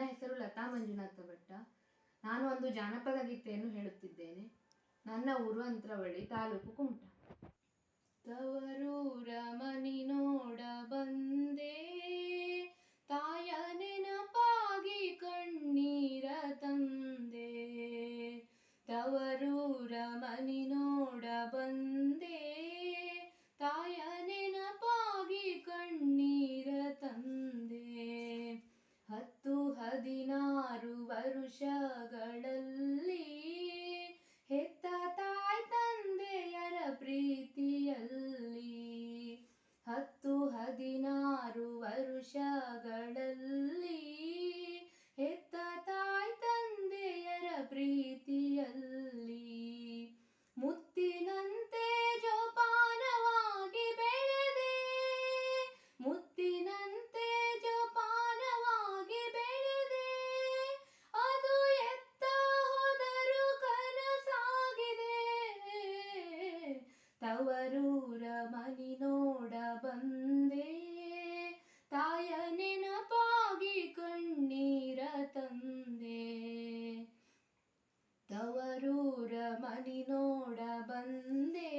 ನನ್ನ ಹೆಸರು ಲತಾ ಮಂಜುನಾಥ ಭಟ್ಟ. ನಾನು ಒಂದು ಜಾನಪದ ಗೀತೆಯನ್ನು ಹೇಳುತ್ತಿದ್ದೇನೆ. ನನ್ನ ಊರು ಅಂತರವಳ್ಳಿ ತಾಲೂಕು ಕುಮಟ. ತವರೂರ ಮನಿ ನೋಡ ಬಂದೆ. ತಾಯ ನೆನಪಾಗಿ ಕಣ್ಣೀರ ತಂದೆ. ತವರೂರ ಮನಿ ನೋಡ ಅವರೂರ ಮನಿ ನೋಡ ಬಂದೆ. ತಾಯ ನೆನಪಾಗಿ ಕಣ್ಣೀರ ತಂದೆ. ತವರೂರ ಮನಿ ನೋಡ ಬಂದೆ.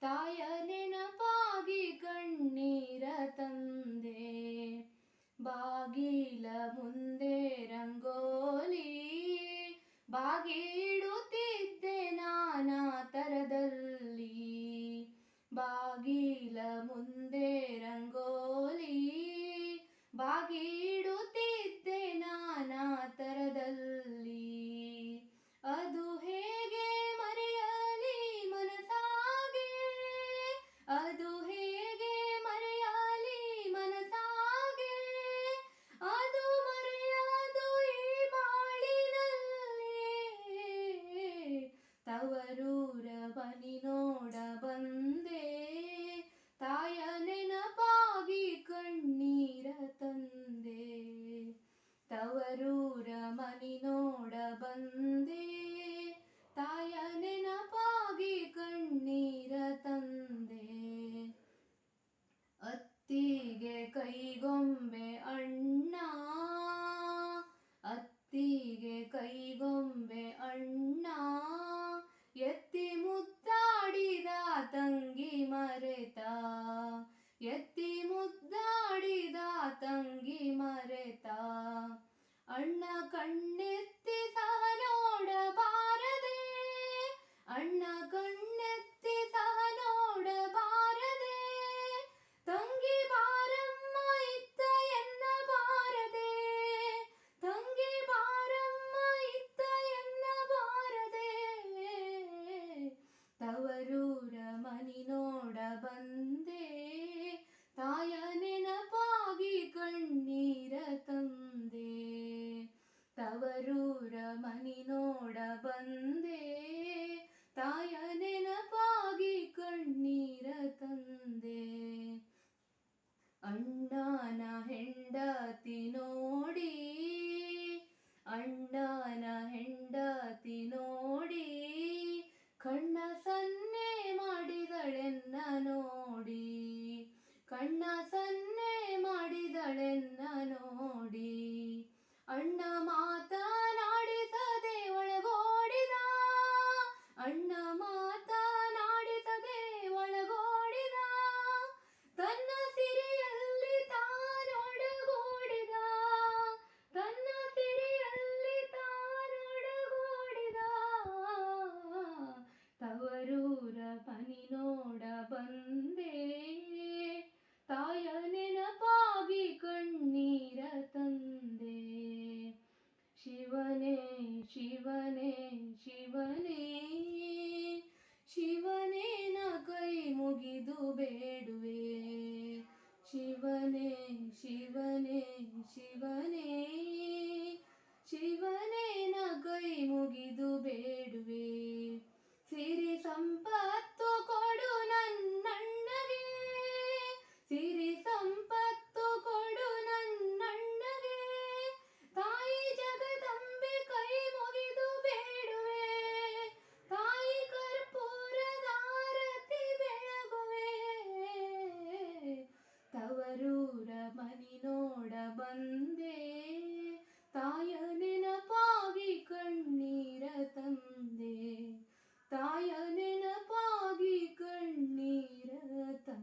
ತಾಯ ನೆನಪಾಗಿ ಕಣ್ಣೀರ ತಂದೆ. ಬಾಗಿಲ ಮುಂದೆ ರಂಗೋಲಿ, ಬಾಗಿಲ ದೂರವನಿ ನೋಡ ಬಂದೆ. ತಾಯ ನೆನಪಾಗಿ ಕಣ್ಣೀರ ತಂದೆ. ತವರೂರ ಮನಿ ನೋಡ ಬಂದೆ. ತಾಯ ನೆನಪಾಗಿ ಕಣ್ಣೀರ ತಂದೆ. ಅತ್ತಿಗೆ ಕೈಗೊಂಬೆ ಅಣ್ಣ. ಅತ್ತಿಗೆ ಕೈಗೊಂಬೆ ಅಣ್ಣ. ಮುಗಿದು ಬೇಡುವೆ.